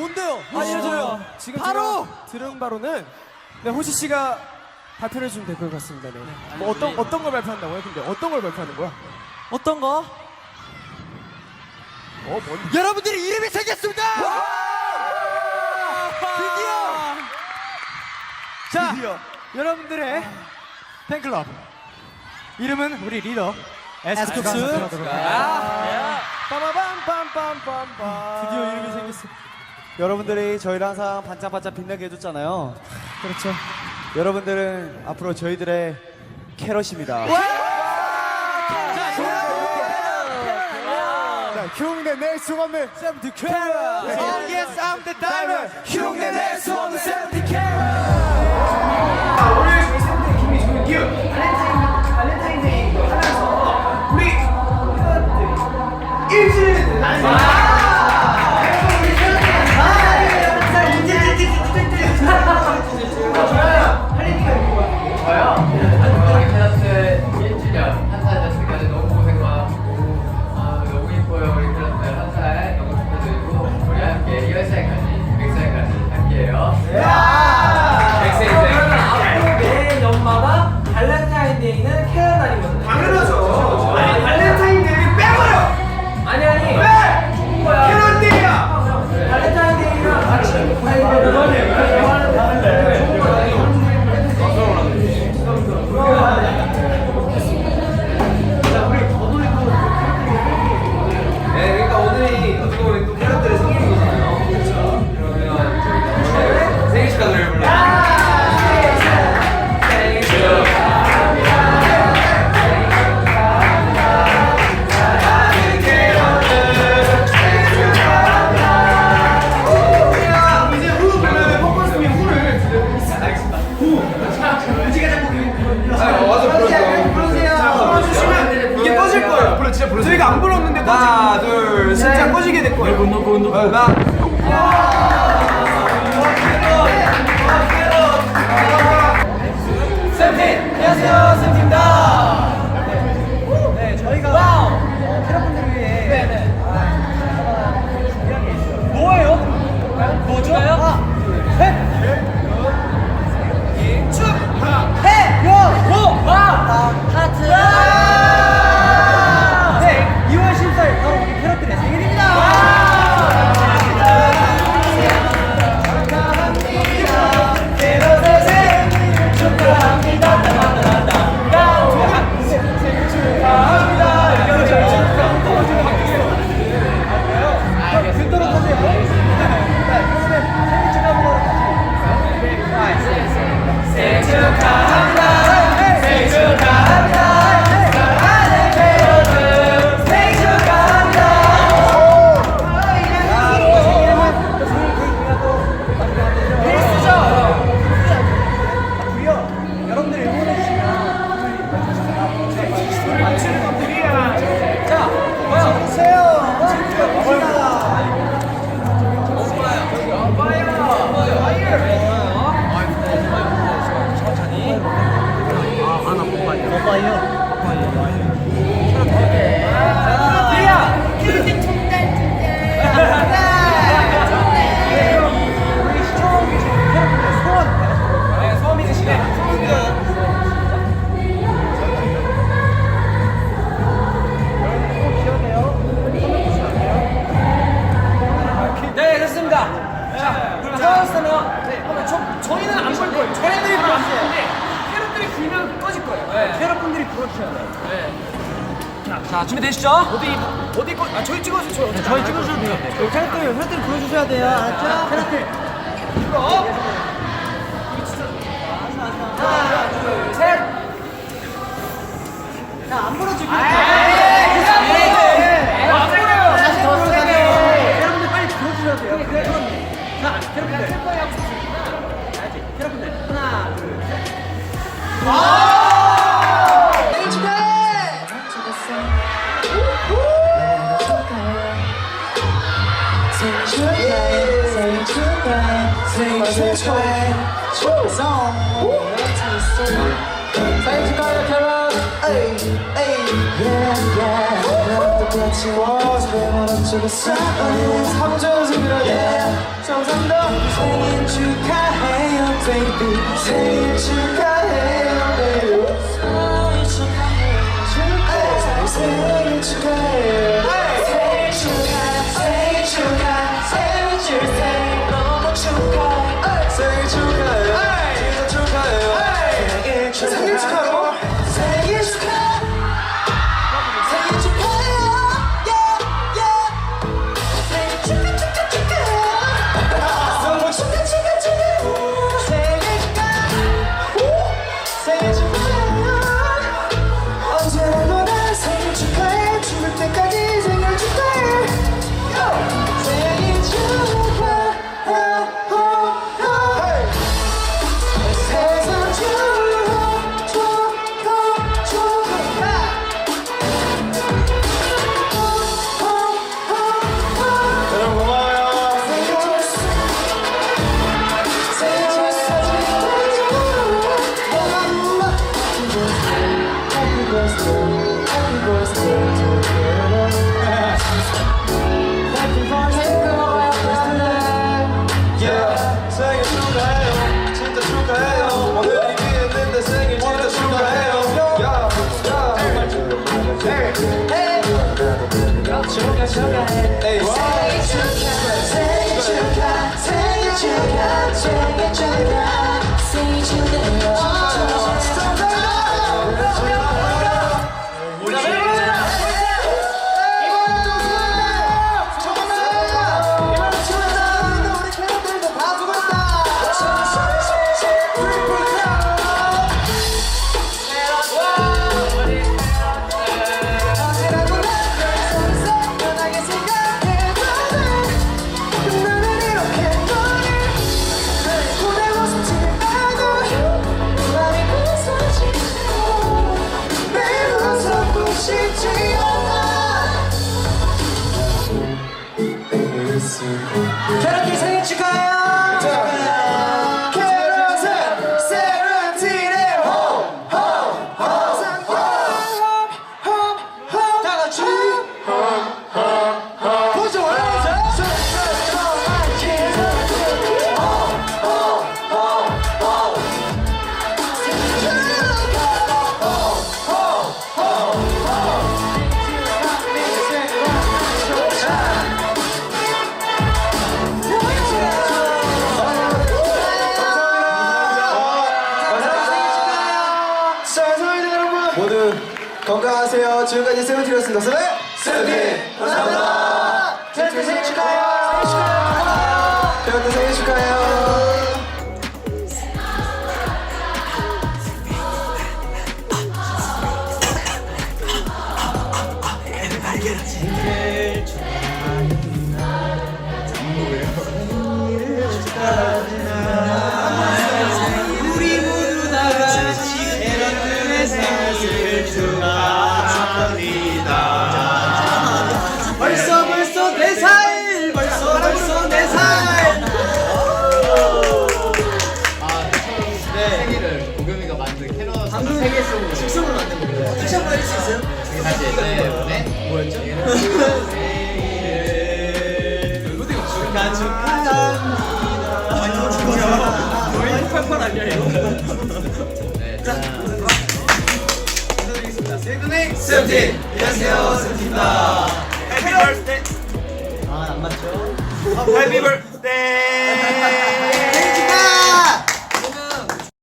뭔데요? 알려줘요. 지금 바로! 제가 들은 바로는 네, 호시 씨가 발표를 해주면 될 것 같습니다. 네. 뭐 어떤 어떤 걸 발표한다고요? 근데 어떤 걸 발표하는 거야? 어떤 거? 어, 뭔? 여러분들의 이름이 생겼습니다. 드디어. 자, 여러분들의 팬클럽 이름은 우리 리더 에스쿱스. 빠바밤 빰빰빰빰. 드디어 이름이 생겼어. 여러분들이 저희를 항상 반짝반짝 빛나게 해줬잖아요. 그렇죠. 여러분들은 앞으로 저희들의 캐럿입니다. 자, 흉내 낼 수 없는 세븐티 캐럿. Oh yes, I'm the diamond. 흉내 낼수 없는 세븐티 클라스 함 하나, 둘, 셋. 거예요. 운동, 운동. 나. 안녕하세 우리 준비되시죠? 어디, 어디 거, 아, 저희 찍어주세요. 저희, 네, 저희 찍어주셔도 돼요. 캐럿들, 캐럿들 불어주셔야 돼요. 알았죠? 캐럿들. 하나, 둘, 셋. 자, 안 불어주고. 생일 축하해 축성 생일 축하해 캐럿 에이 에이 yeah yeah 넌 똑같이 같이 와서 어쩌겠어 삼전승이라네. 감사합니다 생일 축하해요 baby 생일 축하해요 baby 생일 축하해요 생일 축하해요 축하, 생 세븐틴이었습니다 세븐 세븐틴 감사합니다. 생일 축하해요. 축하해요. 세븐틴 생 아니야 이거? 네, 자, 세븐틴 안녕하세요 세븐틴입니다. 해피 버스데이. 아안 맞죠? 해피 버스데이.